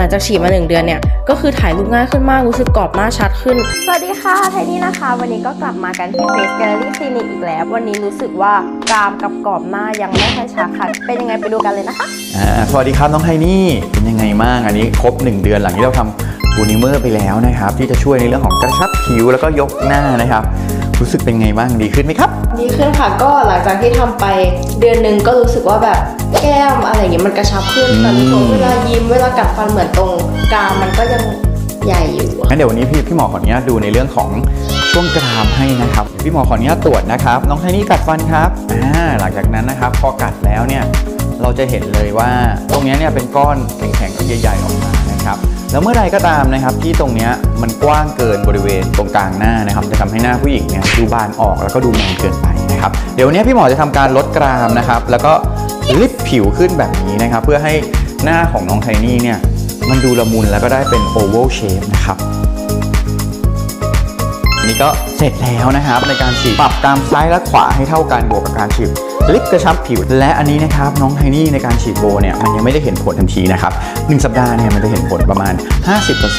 หลังจากฉีดมาหนึ่งเดือนเนี่ย ก็คือถ่ายรูปง่ายขึ้นมากรู้สึกกรอบหน้าชัดขึ้น สวัสดีค่ะไทนี่นะคะ วันนี้ก็กลับมากันที่ Face Gallery Clinic อีกแล้ว วันนี้รู้สึกว่ากรามกับกรอบหน้ายังไม่ค่อยชัดค่ะเป็นยังไงไปดูกันเลยนะคะอ่าสวัสดีครับน้องไทนี่เป็นยังไงบ้างอันนี้ครบ 1 เดือนหลังที่เราทำบูนิเมอร์ไปแล้วนะครับ ที่จะช่วยในเรื่องของกระชับผิวแล้วก็ยกหน้านะครับ รู้สึกเป็นไงบ้างดีขึ้นไหมครับ ดีขึ้นค่ะก็หลังจากที่ทำไปเดือนหนึ่งก็รู้สึกว่าแบบแก้มอะไรอย่างเงี้ยมันกระชับขึ้นแต่รู้สึกว่าเวลายิ้มเวลากัดฟันเหมือนตรงกรามมันก็ยังใหญ่อยู่อะงั้นเดี๋ยววันนี้พี่พี่หมอขออนุญาตดูในเรื่องของช่วงกรามให้นะครับเดี๋ยวพี่หมอขออนุญาตตรวจนะครับ น้องไทนี่กัดฟันครับอ่าหลังจากนั้นนะครับพอกัดแล้วเนี่ยเราจะเห็นเลยว่าตรงเนี้ยเนี่ยเป็นก้อนแข็งๆใหญ่ๆออกมานะครับ แล้วเมื่อใดก็ตามนะครับที่ตรงนี้มันกว้างเกินบริเวณตรงกลางหน้านะครับจะทำให้หน้าผู้หญิงเนี่ยดูบานออกแล้วก็ดูแมนเกินไปนะครับเดี๋ยววันนี้พี่หมอจะทำการลดกรามนะครับแล้วก็ลิฟต์ผิวขึ้นแบบนี้นะครับเพื่อให้หน้าของน้องไทนี่เนี่ยมันดูละมุนแล้วก็ได้เป็นโอเวลเชฟนะครับ นี่ก็เสร็จแล้วนะครับ ในการฉีดปรับกรามซ้ายและขวาให้เท่ากันบวกกับการฉีดลิปกระชับผิว และอันนี้นะครับน้องไทนี่ในการฉีดโบเนี่ยมันยังไม่ได้เห็นผลทันทีนะครับหนึ่งสัปดาห์เนี่ยมันจะเห็นผลประมาณ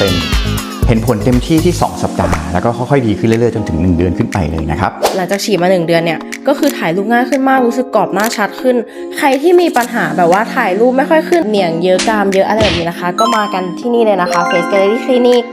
50%เห็นผลเต็มที่ที่ 2 สัปดาห์ แล้วก็ค่อยๆดีขึ้นเรื่อยๆ จนถึง 1 เดือนขึ้นไปเลยนะครับ หลังจากฉีดมาหนึ่งเดือนเนี่ย ก็คือถ่ายรูปง่ายขึ้นมาก รู้สึกกรอบหน้าชัดขึ้น ใครที่มีปัญหาแบบว่าถ่ายรูปไม่ค่อยขึ้นเหนียงเยอะกรามเยอะอะไรแบบนี้นะคะ ก็มากันที่นี่เลยนะคะ Face Gallery Clinic